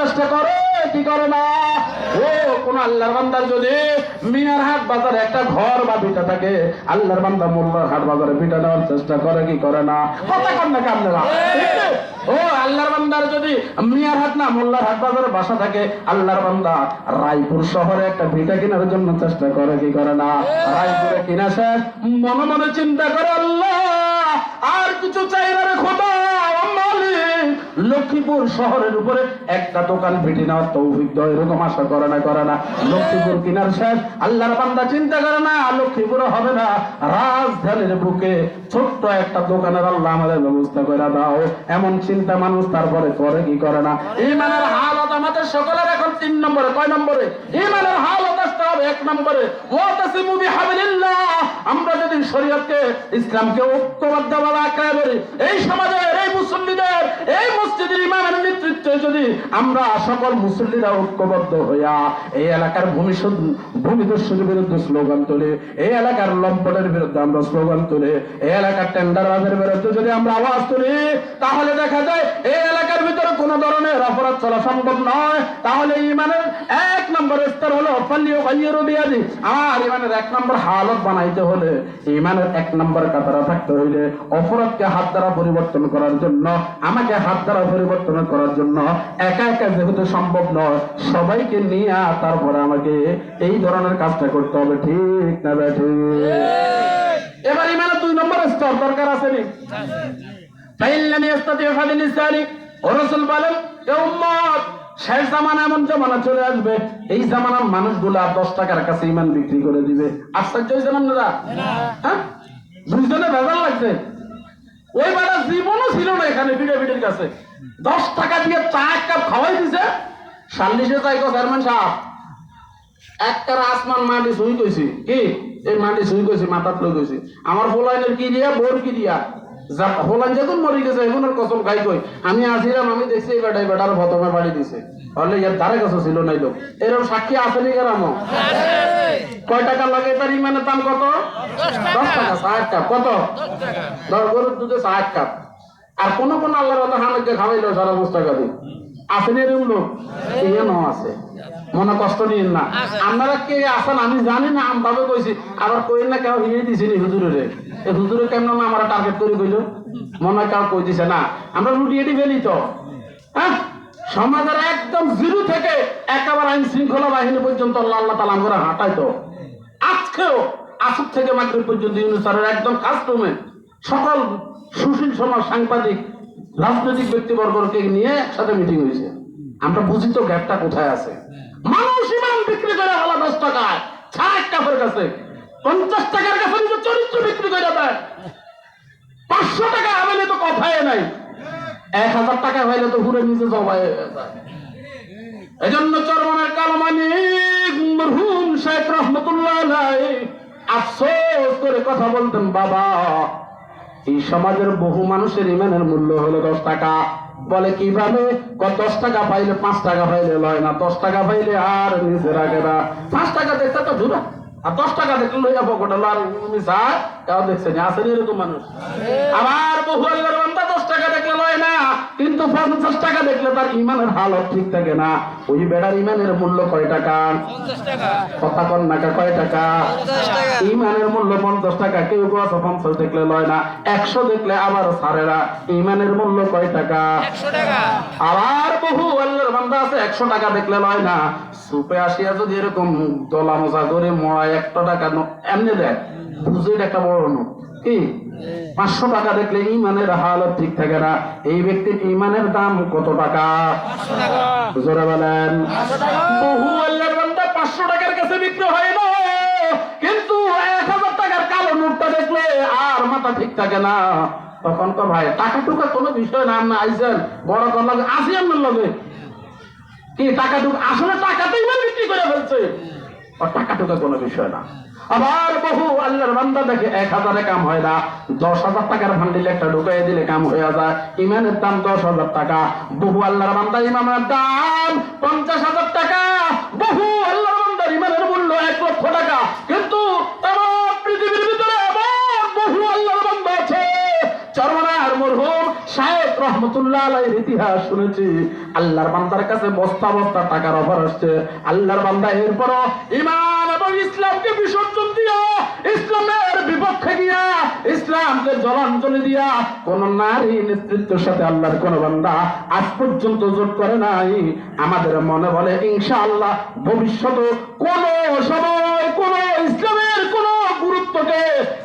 চেষ্টা করে কি করে না? ও কোন আল্লাহর বান্দার যদি মিনার হাট বাজারে একটা ঘর বা ভিটা থাকে আল্লাহর বান্দা মোল্লার হাট বাজারে ভিটা নেওয়ার চেষ্টা করে কি করে না? কথা কর না কামনেরা ও আল্লাহর বান্দার যদি মিয়ার হাট না মোল্লার হাট বাজারে বাসা থাকে আল্লাহর বান্দা রায়পুর শহরে একটা ভিটা কেনার জন্য চেষ্টা করে কি করে না? রায়পুরে কিনা শেষ মনে মনে চিন্তা করে আল্লাহ আর কিছু চাই না রে খোদা লক্ষ্মীপুর শহরের উপরে একটা দোকান ভিটি নেওয়ার তৌফিক দাও, এরকম আশা করে না করে না। লক্ষ্মীপুর কিনার শেষ, আল্লাহর বান্দা চিন্তা করে না লক্ষ্মীপুরে হবে না। রাজধানীর বুকে ছোট্ট একটা দোকানের আল্লাহ আমাদের ব্যবস্থা করে দাও। এমন চিন্তা মানুষ তারপরে করে কি করে না? ইমানের হালত আমাদের সকলের এখন তিন নম্বরে, কয় নম্বরে? ইমানের হালত আসতে হবে এক নম্বরে। ওয়াতাসিমু বিহাবিলিল্লাহ। আমরা যদি শরীয়তকে ইসলামকে ঐক্যবদ্ধ ভাবে আঁকড়ে ধরি এই সমাজের মুসল্লিদের, এই মসজিদের ইমামের নেতৃত্বে যদি আমরা সকল মুসল্লিরা ঐক্যবদ্ধ হইয়া এই এলাকার ভূমি ভূমিদস্যুদের বিরুদ্ধে স্লোগান তুলে, এই এলাকার লম্পটের বিরুদ্ধে আমরা স্লোগান তুলে, এই এলাকার টেন্ডারবাজের বিরুদ্ধে যদি আমরা আওয়াজ তুলি, তাহলে দেখা যায় এই এলাকার ভিতরে কোনো ধরনের অপরাধ চলা সম্ভব নয়। তাহলে ইমানের এক নম্বর স্তর হলো আর ইমানের এক নম্বর হালত বানাইতে হলে ইমানের এক নম্বর কাতারা থাকতে হইলে অপরাধকে হাত দ্বারা পরিবর্তন করার জন্য আমাকে হাত দ্বারা পরিবর্তন করার জন্য একা একা যেহেতু সম্ভব নয় সবাইকে নিয়ে তারপরে আমাকে এই ধরনের কাজটা করতে হবে ঠিক না ঠিক? এবার ইমানের দুই নম্বর স্তর দরকার আছে নি? ফাইল্লামি ফাবিলিসানি ও রাসূল বলেন এ উম্মত শেষ জামানা এমন জামানা চলে আসবে এই জামানার মানুষগুলা দশ টাকার কাছে ইমান বিক্রি করে দিবে। আশ্চর্য হয়েছেন আপনারা? হ্যাঁ? দুইজনে ভেজাল লাগছে। ওই বেলা জীবনও ছিল না এখানে বিড়ে বিড়ির কাছে। দশ টাকা দিয়ে চা এক কাপ খাওয়াই দিছে। সাল্লিশে তাই চেয়ারম্যান সাহেব, একটা আসমান মাটি শুই কইছি। কি? এই মাটি শুই কইছি মাথা লই কইছি। আমার ফোলাইনের কি দিয়া বোর কি দিয়া? যখন মরে গেছে, এখন আর কসম খাই কই? আমি আসিলাম, আমি দেখছি এই বেটার বাড়ি দিছে। ইয়ার ধারে কাছে ছিল নাই লোক। এরকম সাক্ষী আসেনি কেরাম কয় টাকা লাগে তার ইমানের দাম কত? দশ টাকা কাপ। কত? দশ, গরুর দুধে ষাট কাপ। আর কোন কোন আল্লাহর হামেকে খাওয়াইলো সারা টাকা দিয়ে আসেনি এরকম লোক? এখানেও আছে। মনে কষ্ট নিন না। আপনারা কে আছেন আমি জানি না আমি ভাবে কইছি। আবার কইন না কেউ হিয়ে দিছি নি হুজুরে এই হুজুরে কেমন না আমরা টার্গেট করে কইল? মনে কেউ কই দিছে না। আমরা লুটিয়েটি ফেলি তো। হ্যাঁ? সমাজের একদম জিরো থেকে একেবারে আইন শৃঙ্খলা বাহিনী পর্যন্ত আল্লাহ আল্লাহ তালা আমরা হাঁটাই তো। আজকেও আসর থেকে মাগরিব পর্যন্ত ইউনুসারের একদম কাস্টমে সকল সুশীল সমাজ সাংবাদিক রাজনৈতিক ব্যক্তিবর্গকে নিয়ে একসাথে মিটিং হয়েছে। আমরা বুঝি তো গ্যাপটা কোথায় আছে। মানুষ ইমান বিক্রি করে হলো দশ টাকায় কাপের কাছে। পঞ্চাশ টাকার কাছে চরিত্র বিক্রি করে দেয়। পাঁচশো টাকা তো কথাই নাই। এক হাজার টাকা হইলে তো ঘুরে নিজে জবাই হয়ে যায়। এজন্য চরমনের কালমানি মরহুম শেখ রহমতুল্লাহ আফসোস করে কথা বলতেন, বাবা। এই সমাজের বহু মানুষের ইমানের মূল্য হলো দশ টাকা। বলে কীভাবে? দশ টাকা পাইলে পাঁচ টাকা পাইলে লয় না দশ টাকা পাইলে আর নিজের আগে না। পাঁচ টাকা দেখতে তো ধুরা আর দশ টাকা দেখলে লইয়া পকেটে লাল মিশা কেউ দেখছে না? আসেনি এরকম মানুষ? আবার বহু কিন্তু পঞ্চাশ টাকা দেখলে তার ইমানের হালত ঠিক থাকে না। ওই বেড়ার ইমানের মূল্য কয় টাকা? কথা কন নাকা কয় টাকা? ইমানের মূল্য পঞ্চাশ টাকা কেউ কেউ আছে পঞ্চাশ দেখলে লয় না। একশো দেখলে আবার না। ইমানের মূল্য কয় টাকা? আবার বহু আল্লাহর বান্দা আছে একশো টাকা দেখলে লয় না। সুপে আসিয়া যদি এরকম দলা মজা করে মরা একটা টাকা ন- এমনি দেয় বুঝে একটা বড় নোট। কি? পাঁচশো টাকা দেখলে ইমানের হালত ঠিক থাকে না। এই ব্যক্তির ইমানের দাম কত টাকা? জোরে বলেন। বহু আল্লাহর বান্দা পাঁচশো টাকার কাছে বিক্রি হয় না। কিন্তু এক হাজার টাকার কালো নোটটা দেখলে আর মাথা ঠিক থাকে না। তখন তো ভাই টাকা টুকা কোনো বিষয় না আপনি আইসেন। বড় কর লাগে আসি আপনার লগে। কি টাকা টুকা আসলে টাকাতেই বিক্রি করে ফেলছে। টাকা টোকা কোনো বিষয় না। আবার বহু আল্লাহর বান্দা দেখে এক হাজারে কাম হয় না। দশ হাজার টাকার ভান্ডিল একটা ঢুকাই দিলে কাম হয়ে যায়। ইমানের দাম দশ হাজার টাকা। বহু আল্লাহর বান্দা ইমামের দাম পঞ্চাশ হাজার টাকা। বহু আল্লাহর বান্দার ইমানের মূল্য এক লক্ষ টাকা কিন্তু তামাম পৃথিবীর ভিতরে এমন বহু আল্লাহর বান্দা আছে চরমনার মরহুম শায়েক রহমতুল্লাহ ইতিহাস শুনেছি, আল্লাহর বান্দার কাছে বস্তা বস্তা টাকার অফার আসছে। আল্লাহর বান্দা ইমান এবং ইসলামকে বিসর্জন ইসলামের বিপক্ষে গিয়া, ইসলামকে জলাঞ্জলি দিয়া কোন নারী নেতৃত্বের সাথে আল্লাহর কোন বান্দা আজ পর্যন্ত জোট করে নাই। আমাদের মনে বলে, ইনশাআল্লাহ ভবিষ্যতে কোন সময় কোন ইসলামের কোন গুরুত্বকে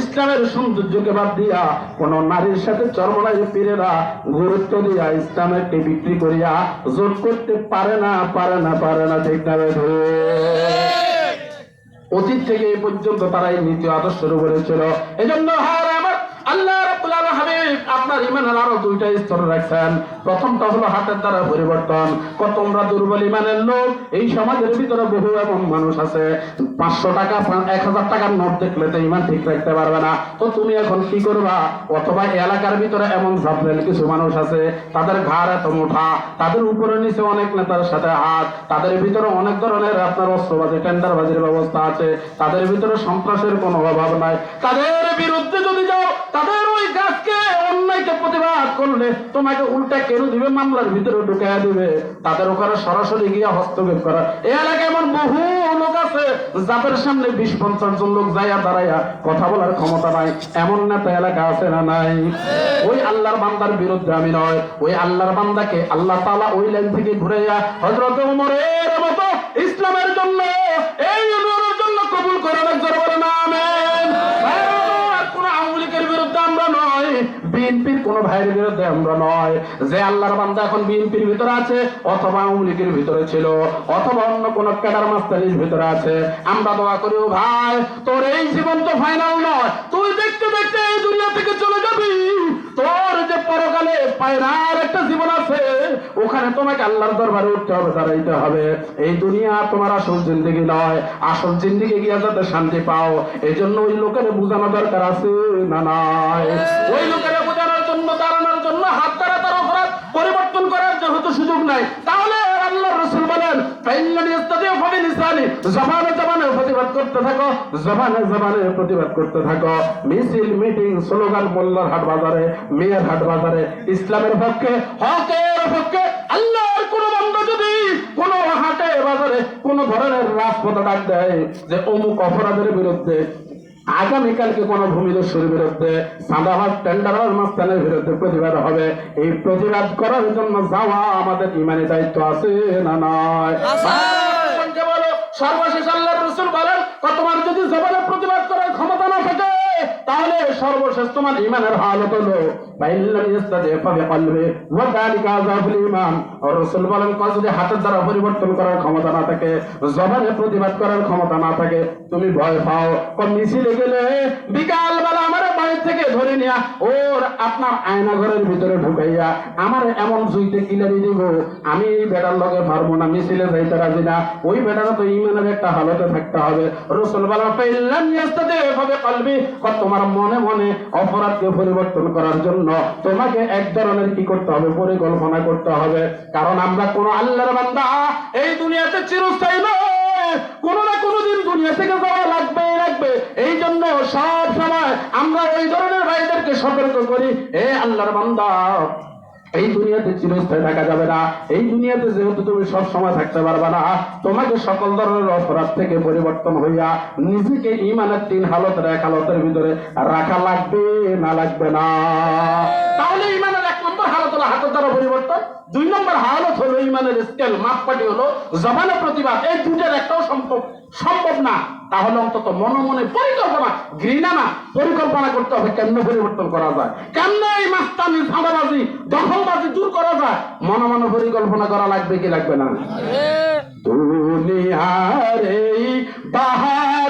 ইসলামের সৌন্দর্যকে বাদ দিয়া কোন নারীর সাথে চরমনাই পীরেরা গুরুত্ব দিয়া ইসলামেরকে বিক্রি করিয়া জোট করতে পারে না পারে না পারে না, ঠিক না অতীত থেকে এই পর্যন্ত তারা এই নীতি আদর্শের উপরে ছিল। এই জন্য হার আমার আল্লাহ রাব্বুল আলামিন আপনার ইমানের আরও দুইটা স্তর রাখছেন। প্রথমটা হলো হাতের দ্বারা পরিবর্তন। কত তোমরা দুর্বল ইমানের লোক, এই সমাজের ভিতরে বহু এমন মানুষ আছে। পাঁচশো টাকা এক হাজার টাকার নোট দেখলে তো ইমান ঠিক রাখতে পারবে না। তো তুমি এখন কি করবা? অথবা এলাকার ভিতরে এমন জাবরেল কিছু মানুষ আছে, তাদের ঘাড় এত মোটা, তাদের উপরে নিচে অনেক নেতার সাথে হাত, তাদের ভিতরে অনেক ধরনের আপনার অস্ত্রবাজি, টেন্ডারবাজির ব্যবস্থা আছে, তাদের ভিতরে সন্ত্রাসের কোনো অভাব নাই। তাদের বিরুদ্ধে যদি যাও, তাদের ওই গাছকে অন্যায়কে প্রতিবাদ করলে তোমাকে উল্টা কেন দিবে, মামলার ভিতরে ঢুকাইয়া দিবে। তাদের ওখানে সরাসরি গিয়ে হস্তক্ষেপ করা। এই এলাকায় এমন বহু লোক আছে, যাদের সামনে বিশ পঞ্চাশ জন লোক যাইয়া দাঁড়াইয়া কথা বলার ক্ষমতা নাই। এমন নেতা এলাকা আছে না নাই? ওই আল্লাহর বান্দার বিরুদ্ধে আমি নয়। ওই আল্লাহর বান্দাকে আল্লাহ তালা ওই লাইন থেকে ঘুরাইয়া হজরত ওমরের বিএনপির কোন ভাইয়ের বিরুদ্ধে আমরা নয়। যে আল্লাহর বান্দা এখন বিএনপির ভিতরে আছে, অথবা আওয়ামী লীগের ভিতরে ছিল, অথবা অন্য কোন ক্যাডার মাস্টারির ভিতরে আছে, আমরা দোয়া করি, ও ভাই, তোর এই জীবন তো ফাইনাল নয়। তুই দেখতে দেখতে এই দুনিয়া থেকে চলে যাবি। তোর যে পরকালে পায়রার একটা জীবন আছে, ওখানে তোমাকে আল্লাহর দরবারে উঠতে হবে, দাঁড়াইতে হবে। এই দুনিয়া তোমার আসল জিন্দিগি নয়। আসল জিন্দিগি গিয়া যাতে শান্তি পাও এই জন্য ওই লোকের বোঝানো দরকার আছে না নয় ওই লোকের জন্য হাত তার অপরাধ পরিবর্তন করার যেহেতু সুযোগ নাই। তাহলে আল্লাহ রসুল বলেন ইসলামের পক্ষে, হকের পক্ষে আল্লাহর কোন বান্দা যদি কোন হাটে, বাজারে কোন ধরনের রাজপথ ডাক দেয় যে অমুক অপরাধের বিরুদ্ধে আগামীকালকে কোন ভূমিদস্যুর বিরুদ্ধে সাদাবাদ টেন্ডারের মাস্তানের বিরুদ্ধে প্রতিবাদ হবে। এই প্রতিবাদ করার জন্য যাওয়া আমাদের ইমানি দায়িত্ব আছে না নয় সর্বশেষ আল্লাহ রসুল বলেন তোমার যদি জবানের প্রতিবাদ করার ক্ষমতা না থাকে তাহলে সর্বশেষ তোমার ইমানের হালত হলো আমার আয়না ঘরের ভিতরে ঢুকাইয়া, আমার এমন জুইতে কিলারি দিব, আমি বেটার লগে পারব না, মিছিলে যাইতে রাজি না। ওই বেটার তো ইমানের একটা হালতে থাকতে হবে। রসুল বলা পাইলাম কলবি তোমার মনে মনে অপরাধকে পরিবর্তন করার জন্য তোমাকে এক ধরনের কি করতে হবে? পরিকল্পনা করতে হবে। কারণ আমরা কোন আল্লাহর বান্দা, এই দুনিয়াতে চিরস্থায়ী নয়। কোনো না কোনো দিন দুনিয়া থেকে যাওয়া লাগবে লাগবে। এই জন্য সব সময় আমরা ওই ধরনের ভাইদেরকে সতর্ক করি, এ আল্লাহর বান্দা এই দুনিয়াতে চিরস্থায়ী থাকা যাবে না। এই দুনিয়াতে যেহেতু তুমি সব সময় থাকতে পারবে না, তোমাকে সকল ধরনের অপরাধ থেকে পরিবর্তন হইয়া নিজেকে ইমানের তিন হালত এক হালতের ভিতরে রাখা লাগবে না লাগবে না। তাহলে ইমানের এক নম্বর হালত হলো হাতের দ্বারা পরিবর্তন, দুই নম্বর ইমানের স্কেল মাপকাঠি হলো জবানে প্রতিবাদ এই দুটার একটাও সম্ভব সম্ভব না। তাহলে অন্তত মনে মনে পরিকল্পনা ঘৃণা না পরিকল্পনা করতে হবে কেমনে পরিবর্তন করা যায় কেমনে এই মাস্তানি ঝাঁদাবাজি দখলবাজি দূর করা যায় মনে মনে পরিকল্পনা করা লাগবে কি লাগবে না? দুনিয়ার এই বাহাদুরি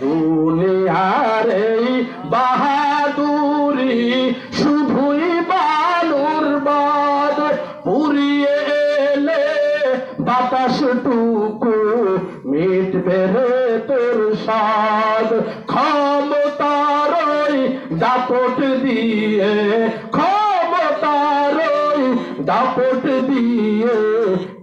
দুনিয়ার এই বাহাদুরি, শুধুই বালুর বাদ পুরিয়ে এলে বাতাস টুকু মিটবে রে তোর সাদ ক্ষমতার দাপট দিয়ে ক্ষমতার দাপট দিয়ে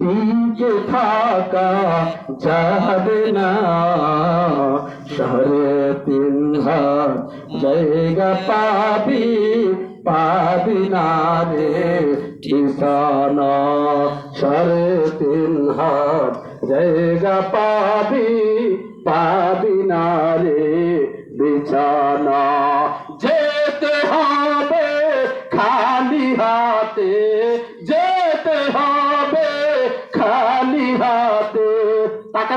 টিকে থাকা যাবে না। জায়গা পাবি পাবি না রে ঠিকানা। সাড়ে তিন হাত জায়গা পাবি পাবি না রে বিছানা। যেতে হবে খালি হাতে যেতে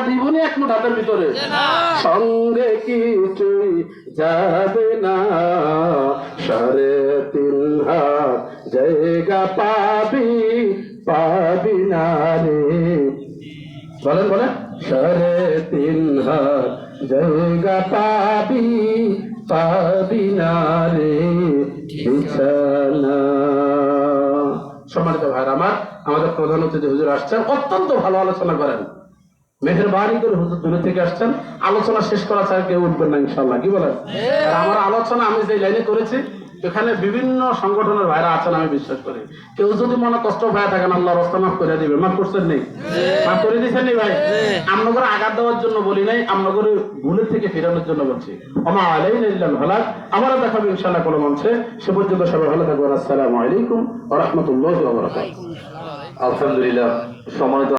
দিবনি এক মুঠ হাতের ভিতরে। সঙ্গে কিছুই যাবে না। সাড়ে তিন হাত জায়গা পাবি পাবি না রে। বলেন বলেন। সাড়ে তিন হাত জায়গা পাবি পাবি না রে। বিছানা। সম্মানিত ভাইরা আমার আমাদের প্রধান অতিথি হুজুর আসছেন। অত্যন্ত ভালো আলোচনা করেন। মেহরবানি করে হুজুর দূরে থেকে আসছেন। আলোচনা শেষ করা ছাড়া কেউ উঠবেন না ইনশাল্লাহ কি বলেন? আর আমার আলোচনা আমি যে লাইনে করেছি এখানে বিভিন্ন সংগঠনের ভাইরা আছেন আমি বিশ্বাস করি। কেউ যদি মনে কষ্ট ভাই থাকেন আল্লাহ রস্তা মাফ করে দিবে মাফ করছেন নেই মাফ করে দিচ্ছেন নি ভাই? আমরা আঘাত দেওয়ার জন্য বলি নাই আমরা করে ভুলের থেকে ফেরানোর জন্য বলছি। আমা আলাই ইল্লাল ভালাক আমরা দেখাবো ইনশাল্লাহ কোনো মঞ্চে। সে পর্যন্ত সবাই ভালো থাকবেন। আসসালামু আলাইকুম ওয়া রাহমাতুল্লাহি ওয়া বারাকাতুহু। আলহামদুলিল্লাহ সম্মানিত